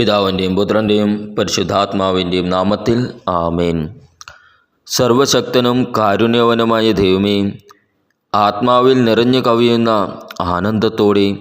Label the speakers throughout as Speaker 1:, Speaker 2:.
Speaker 1: പിതാവിന്റെയും പുത്രന്റെയും പരിശുദ്ധാത്മാവിന്റെയും നാമത്തിൽ ആമേൻ. സർവശക്തനും കാരുണ്യവനുമായ ദൈവമേ ആത്മാവിൽ നിറഞ്ഞു കവിയുന്ന ആനന്ദത്തോടെ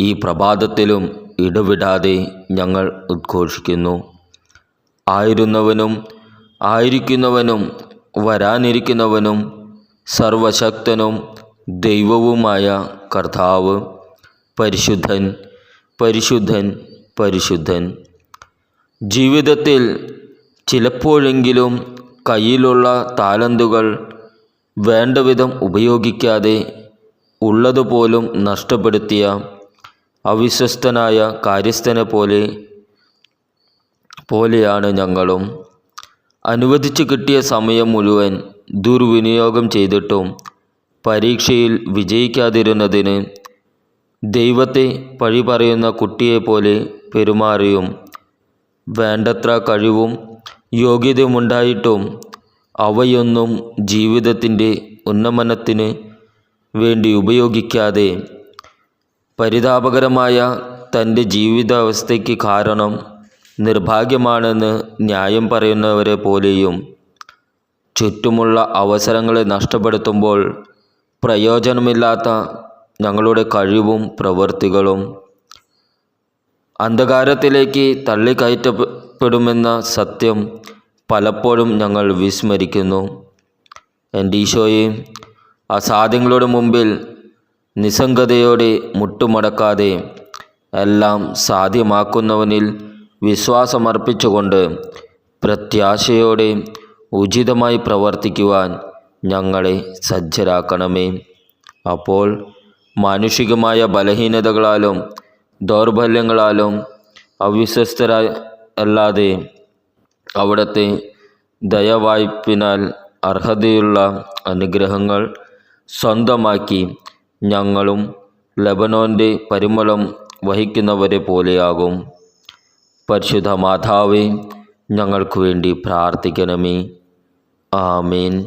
Speaker 1: ഈ പ്രഭാതത്തിലും ഇടവിടാതെ ഞങ്ങൾ ഉദ്ഘോഷിക്കുന്നു. ആയിരുന്നവനും ആയിരിക്കുന്നവനും വരാനിരിക്കുന്നവനും സർവശക്തനും ദൈവവുമായ കർത്താവ് പരിശുദ്ധൻ പരിശുദ്ധൻ പരിശുദ്ധൻ. ജീവിതത്തിൽ ചിലപ്പോഴെങ്കിലും കയ്യിലുള്ള താലന്തുകൾ വേണ്ടവിധം ഉപയോഗിക്കാതെ ഉള്ളതുപോലും നഷ്ടപ്പെടുത്തിയ അവിശ്വസ്തനായ കാര്യസ്ഥനെ പോലെ പോലെയാണ് ഞങ്ങളും. അനുവദിച്ചു കിട്ടിയ സമയം മുഴുവൻ ദുർവിനിയോഗം ചെയ്തിട്ടും പരീക്ഷയിൽ വിജയിക്കാതിരുന്നതിന് ദൈവത്തെ പഴി പറയുന്ന കുട്ടിയെപ്പോലെ പെരുമാറിയും. വേണ്ടത്ര കഴിവും യോഗ്യതയുമുണ്ടായിട്ടും അവയൊന്നും ജീവിതത്തിന്റെ ഉന്നമനത്തിന് വേണ്ടി ഉപയോഗിക്കാതെ പരിതാപകരമായ തന്റെ ജീവിതാവസ്ഥയ്ക്ക് കാരണം നിർഭാഗ്യമാണെന്ന് ന്യായം പറയുന്നവരെ പോലെയും ചുറ്റുമുള്ള അവസരങ്ങളെ നഷ്ടപ്പെടുത്തുമ്പോൾ പ്രയോജനമില്ലാത്ത ഞങ്ങളുടെ കഴിവും പ്രവൃത്തികളും അന്ധകാരത്തിലേക്ക് തള്ളിക്കയറ്റപ്പെടുമെന്ന സത്യം പലപ്പോഴും ഞങ്ങൾ വിസ്മരിക്കുന്നു. എന്റെ ഈശോയെ അസാധ്യങ്ങളുടെ മുമ്പിൽ നിസ്സംഗതയോടെ മുട്ടുമടക്കാതെ എല്ലാം സാധ്യമാക്കുന്നവനിൽ വിശ്വാസമർപ്പിച്ചുകൊണ്ട് പ്രത്യാശയോടെ ഉചിതമായി പ്രവർത്തിക്കുവാൻ ഞങ്ങളെ സജ്ജരാക്കണമേ. അപ്പോൾ മാനുഷികമായ ബലഹീനതകളാലും ദൗർബല്യങ്ങളാലും അവിശ്വസ്തരായി അല്ലാതെ അവിടുത്തെ ദയവായ്പിനാൽ അർഹതയുള്ള അനുഗ്രഹങ്ങൾ സ്വന്തമാക്കി ഞങ്ങളും ലബനോന്റെ പരിമളം വഹിക്കുന്നവരെ പോലെയാകും. പരിശുദ്ധ മാതാവേ ഞങ്ങൾക്ക് വേണ്ടി പ്രാർത്ഥിക്കണമേ. ആമേൻ.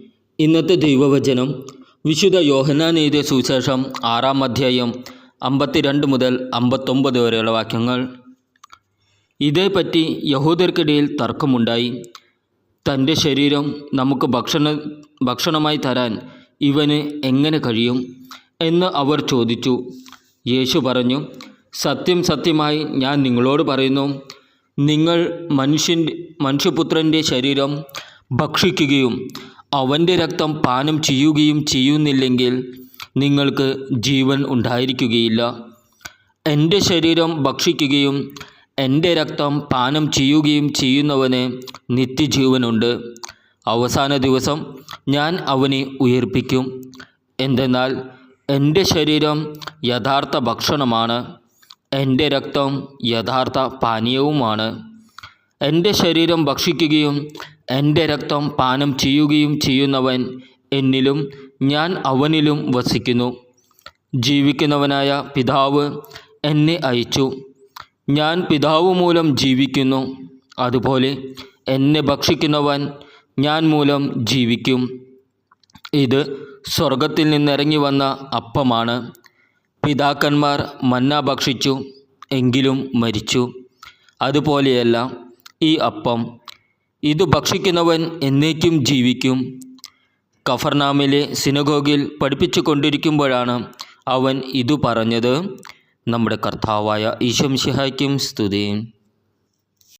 Speaker 1: ഇന്നത്തെ ദൈവവചനം വിശുദ്ധ യോഹന്നാൻ എഴുതിയ സുവിശേഷം ആറാം അധ്യായം അമ്പത്തിരണ്ട് മുതൽ അമ്പത്തൊമ്പത് വരെയുള്ള വാക്യങ്ങൾ. ഇതേപ്പറ്റി യഹൂദർക്കിടയിൽ തർക്കമുണ്ടായി. തന്റെ ശരീരം നമുക്ക് ഭക്ഷണ ഭക്ഷണമായി തരാൻ ഇവന് എങ്ങനെ കഴിയും എന്ന് അവർ ചോദിച്ചു. യേശു പറഞ്ഞു സത്യം സത്യമായി ഞാൻ നിങ്ങളോട് പറയുന്നു നിങ്ങൾ മനുഷ്യൻ മനുഷ്യപുത്രന്റെ ശരീരം ഭക്ഷിക്കുകയും അവന്റെ രക്തം പാനം ചെയ്യുകയും ചെയ്യുന്നില്ലെങ്കിൽ നിങ്ങൾക്ക് ജീവൻ ഉണ്ടായിരിക്കുകയില്ല. എന്റെ ശരീരം ഭക്ഷിക്കുകയും എന്റെ രക്തം പാനം ചെയ്യുകയും ചെയ്യുന്നവന് നിത്യജീവനുണ്ട്. അവസാന ദിവസം ഞാൻ അവനെ ഉയർപ്പിക്കും. എന്തെന്നാൽ എന്റെ ശരീരം യഥാർത്ഥ ഭക്ഷണമാണ്. എന്റെ രക്തം യഥാർത്ഥ പാനീയവുമാണ്. എന്റെ ശരീരം ഭക്ഷിക്കുകയും എന്റെ രക്തം പാനം ചെയ്യുകയും ചെയ്യുന്നവൻ എന്നിലും ഞാൻ അവനിലും വസിക്കുന്നു. ജീവിക്കുന്നവനായ പിതാവ് എന്നെ അയച്ചു. ഞാൻ പിതാവ് മൂലം ജീവിക്കുന്നു. അതുപോലെ എന്നെ ഭക്ഷിക്കുന്നവൻ ഞാൻ മൂലം ജീവിക്കും. ഇത് സ്വർഗത്തിൽ നിന്നിറങ്ങി വന്ന അപ്പമാണ്. പിതാക്കന്മാർ മന്ന ഭക്ഷിച്ചു എങ്കിലും മരിച്ചു. അതുപോലെയല്ല ഈ അപ്പം. ഇത് ഭക്ഷിക്കുന്നവൻ എന്നേക്കും ജീവിക്കും. കഫർനാമിലെ സിനഗോഗിൽ പഠിപ്പിച്ചു കൊണ്ടിരിക്കുമ്പോഴാണ് അവൻ ഇതു പറഞ്ഞത്. നമ്മുടെ കർത്താവായ ഈശംഷിഹായ്ക്കും സ്തുതി.